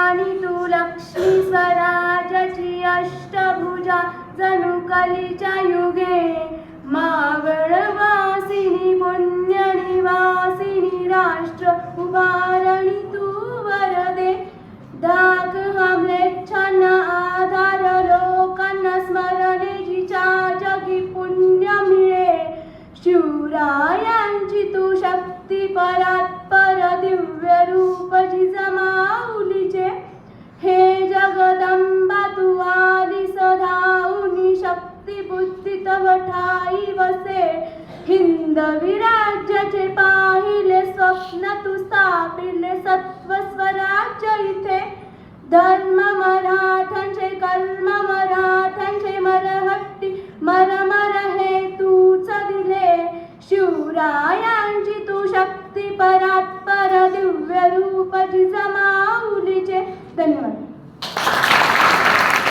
आणि तू लक्ष्मी स्वराजची अष्टभुजा जणू कलीच्या युगे. मावळवासिनी पुण्यनिवासिनी राष्ट्र उभारणी तू वरदे. धाक हमलेच्छांना आधार लोकांना स्मरणेजीच्या जगी पुण्य मिळे. शिवरायांची तू शक्ती ठाई वसे हिंद विराज्याचे पाहिले स्वप्न तू स्थापिले सत्व स्वराज्य इथे. धर्म मराठा